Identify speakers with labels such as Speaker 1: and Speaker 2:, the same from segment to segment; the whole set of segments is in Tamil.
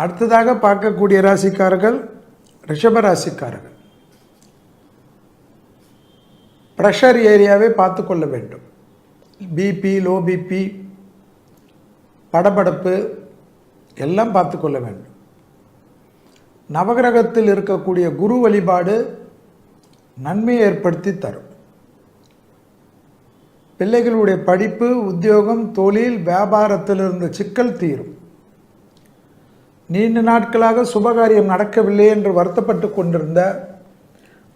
Speaker 1: அடுத்ததாக பார்க்கக்கூடிய ராசிக்காரர்கள் ரிஷப ராசிக்காரர்கள். ப்ரெஷர் ஏரியாவை பார்த்து கொள்ள வேண்டும். பிபி லோ பிபி படபடப்பு எல்லாம் பார்த்து கொள்ள வேண்டும். நவகிரகத்தில் இருக்கக்கூடிய குரு வழிபாடு நன்மையை ஏற்படுத்தி தரும். பிள்ளைகளுடைய படிப்பு உத்தியோகம் தொழில் வியாபாரத்தில் இருந்த சிக்கல் தீரும். நீண்ட நாட்களாக சுபகாரியம் நடக்கவில்லை என்று வருத்தப்பட்டு கொண்டிருந்த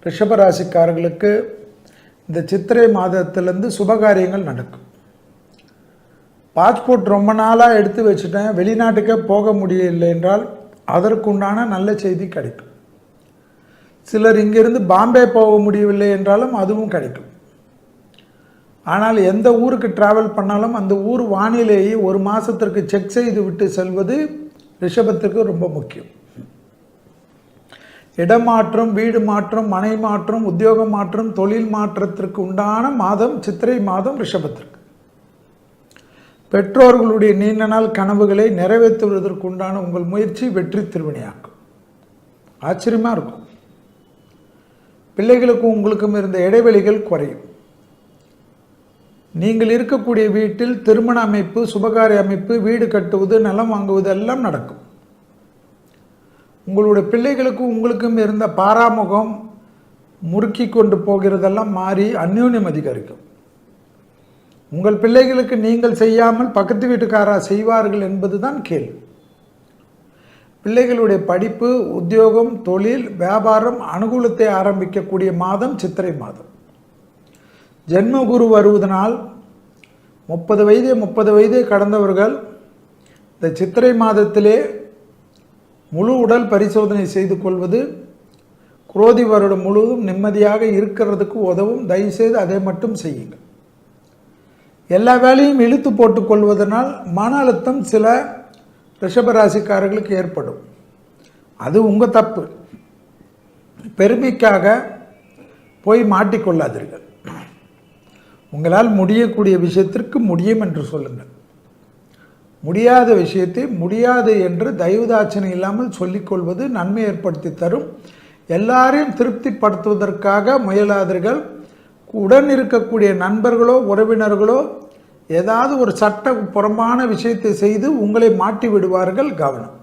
Speaker 1: ரிஷபராசிக்காரர்களுக்கு இந்த சித்திரை மாதத்திலேருந்து சுபகாரியங்கள் நடக்கும். பாஸ்போர்ட் ரொம்ப நாளாக எடுத்து வச்சுட்டேன். வெளிநாட்டுக்கே போக முடியவில்லை என்றால் அதற்குண்டான நல்ல செய்தி கிடைக்கும். சிலர் இங்கிருந்து பாம்பே போக முடியவில்லை என்றாலும் அதுவும் கிடைக்கும். ஆனால் எந்த ஊருக்கு டிராவல் பண்ணாலும் அந்த ஊர் வானிலையை ஒரு மாதத்திற்கு செக் செய்து விட்டு செல்வது ரிஷபத்திற்கு ரொம்ப முக்கியம். இடமாற்றம் வீடு மாற்றம் மனை மாற்றம் உத்தியோக மாற்றம் தொழில் மாற்றத்திற்கு உண்டான மாதம் சித்திரை மாதம் ரிஷபத்திற்கு. பெற்றோர்களுடைய நீண்ட நாள் கனவுகளை நிறைவேற்றுவதற்கு உண்டான உங்கள் முயற்சி வெற்றி திருவினையாக்கும். ஆச்சரியமாக இருக்கும். பிள்ளைகளுக்கும் உங்களுக்கும் இருந்த இடைவெளிகள் குறையும். நீங்கள் இருக்கக்கூடிய வீட்டில் திருமண அமைப்பு சுபகாரிய அமைப்பு வீடு கட்டுவது நிலம் வாங்குவது எல்லாம் நடக்கும். உங்களுடைய பிள்ளைகளுக்கும் உங்களுக்கும் இருந்த பாராமுகம் முறுக்கி கொண்டு போகிறதெல்லாம் மாறி அந்யோன்யம் அதிகரிக்கும். உங்கள் பிள்ளைகளுக்கு நீங்கள் செய்யாமல் பக்கத்து வீட்டுக்காரா செய்வார்கள் என்பதுதான் கேள்வி. பிள்ளைகளுடைய படிப்பு உத்தியோகம் தொழில் வியாபாரம் அனுகூலத்தை ஆரம்பிக்கக்கூடிய மாதம் சித்திரை மாதம். ஜென்மகுரு வருவதனால் முப்பது வயது முப்பது வயது கடந்தவர்கள் இந்த சித்திரை மாதத்திலே முழு உடல் பரிசோதனை செய்து கொள்வது குரோதி வருடம் முழுவதும் நிம்மதியாக இருக்கிறதுக்கு உதவும். தயவுசெய்து அதை மட்டும் செய்யுங்கள். எல்லா வேலையும் இழுத்து போட்டுக்கொள்வதனால் மன அழுத்தம் சில ரிஷபராசிக்காரர்களுக்கு ஏற்படும். அது உங்கள் தப்பு. பெருமைக்காக போய் மாட்டிக்கொள்ளாதீர்கள் உங்களால் முடியக்கூடிய விஷயத்திற்கு முடியும் என்று சொல்லுங்கள். முடியாத விஷயத்தை முடியாது என்று தயவுதாட்சணை இல்லாமல் சொல்லிக்கொள்வது நன்மை ஏற்படுத்தி தரும். எல்லாரையும் திருப்திப்படுத்துவதற்காக முயலாதீர்கள். உடன் இருக்கக்கூடிய நண்பர்களோ உறவினர்களோ ஏதாவது ஒரு சட்ட புறம்பான விஷயத்தை செய்து உங்களை மாட்டி விடுவார்கள் கவனம்.